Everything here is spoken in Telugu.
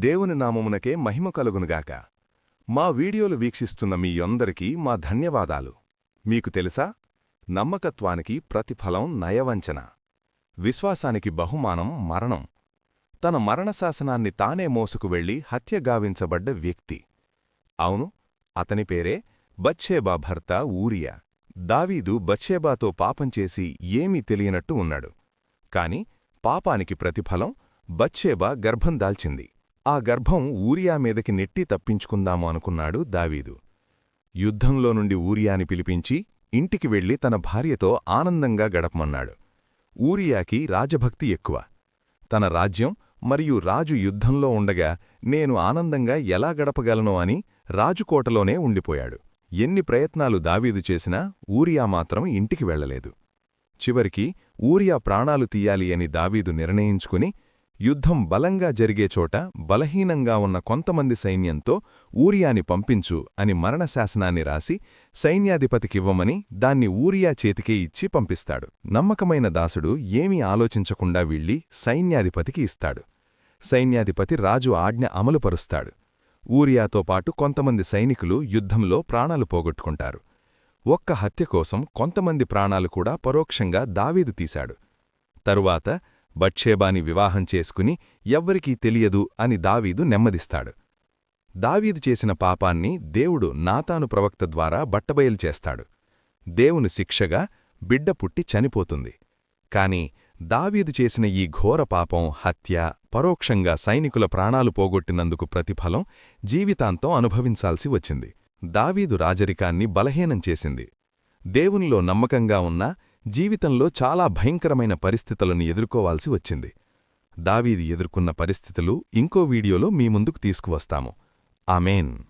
దేవుని నామమునకే మహిమ కలుగునుగాక. మా వీడియోలు వీక్షిస్తున్న మీ అందరికీ మా ధన్యవాదాలు. మీకు తెలుసా? నమ్మకత్వానికి ప్రతిఫలం నయవంచన. విశ్వాసానికి బహుమానం మరణం. తన మరణశాసనాన్ని తానే మోసుకు వెళ్ళి హత్యగావించబడ్డ వ్యక్తి. అవును అతని పేరే బచ్చేబా భర్త ఊరియా. దావీదు బచ్చేబాతో పాపం చేసి ఏమీ తెలియనట్టు ఉన్నాడు. కాని పాపానికి ప్రతిఫలం బచ్చేబా గర్భం దాల్చింది. ఆ గర్భం ఊరియా మీదకి నెట్టి తప్పించుకుందాము అనుకున్నాడు దావీదు. యుద్ధంలో నుండి ఊరియాని పిలిపించి ఇంటికి వెళ్ళి తన భార్యతో ఆనందంగా గడపమన్నాడు. ఊరియాకి రాజభక్తి ఎక్కువ. తన రాజ్యం మరియు రాజు యుద్ధంలో ఉండగా నేను ఆనందంగా ఎలా గడపగలను అని రాజుకోటలోనే ఉండిపోయాడు. ఎన్ని ప్రయత్నాలు దావీదు చేసినా ఊరియా మాత్రం ఇంటికి వెళ్ళలేదు చివరికి ఊరియా ప్రాణాలు తీయాలి అని దావీదు నిర్ణయించుకుని యుద్ధం బలంగా జరిగే చోట బలహీనంగా ఉన్న కొంతమంది సైన్యంతో ఊరియాని పంపించు అని మరణశాసనాన్ని రాసి సైన్యాధిపతికివ్వమని దాన్ని ఊరియా చేతికే ఇచ్చి పంపిస్తాడు. నమ్మకమైన దాసుడు ఏమీ ఆలోచించకుండా వీళ్ళి సైన్యాధిపతికి ఇస్తాడు. సైన్యాధిపతి రాజు ఆజ్ఞ అమలుపరుస్తాడు. ఊరియాతో పాటు కొంతమంది సైనికులు యుద్ధంలో ప్రాణాలు పోగొట్టుకుంటారు. ఒక్క హత్య కోసం కొంతమంది ప్రాణాలు కూడా పరోక్షంగా దావీదు తీశాడు. తరువాత బట్షేబాని వివాహం చేసుకుని ఎవ్వరికీ తెలియదు అని దావీదు నెమ్మదిస్తాడు. దావీదు చేసిన పాపాన్ని దేవుడు నాతాను ప్రవక్త ద్వారా బట్టబయలు చేస్తాడు. దేవుని శిక్షగా బిడ్డ పుట్టి చనిపోతుంది. కాని దావీదు చేసిన ఈ ఘోర పాపం హత్య పరోక్షంగా సైనికుల ప్రాణాలు పోగొట్టినందుకు ప్రతిఫలం జీవితాంతం అనుభవించాల్సి వచ్చింది. దావీదు రాజరికాన్ని బలహీనం చేసింది. దేవునిలో నమ్మకంగా ఉన్నా జీవితంలో చాలా భయంకరమైన పరిస్థితులను ఎదుర్కోవాల్సి వచ్చింది. దావీది ఎదుర్కొన్న పరిస్థితులు ఇంకో వీడియోలో మీ ముందుకు తీసుకువస్తాము. ఆమెన్.